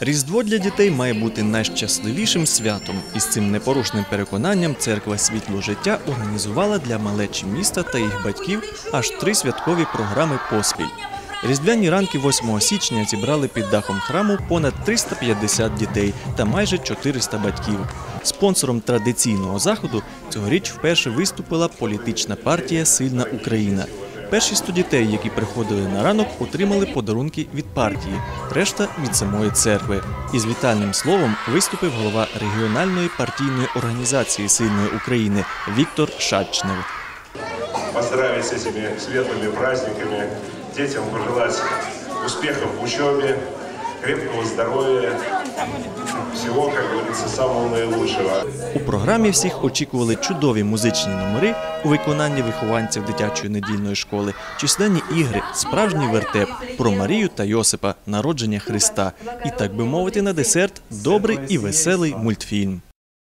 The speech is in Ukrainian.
Різдво для дітей має бути найщасливішим святом. І з цим непорушним переконанням церква світло життя організувала для малечі міста та їх батьків аж три святкові програми поспіль. Різдвяні ранки 8 січня зібрали під дахом храму понад 350 дітей та майже 400 батьків. Спонсором традиційного заходу цьогоріч вперше виступила політична партія Сильна Україна. Перші 100 дітей, які приходили на ранок, отримали подарунки від партії, решта від самої церкви. Із вітальним словом виступив голова регіональної партійної організації Сильної України Віктор Шатчнев. Постараємося цими світлими праздниками, дітям пожелати успіхів в учебе, крепкого здоров'я, всього, як говориться, самого найкращого. У програмі всіх очікували чудові музичні номери у виконанні вихованців дитячої недільної школи, численні ігри, справжній вертеп про Марію та Йосипа, народження Христа і, так би мовити, на десерт добрий і веселий мультфільм.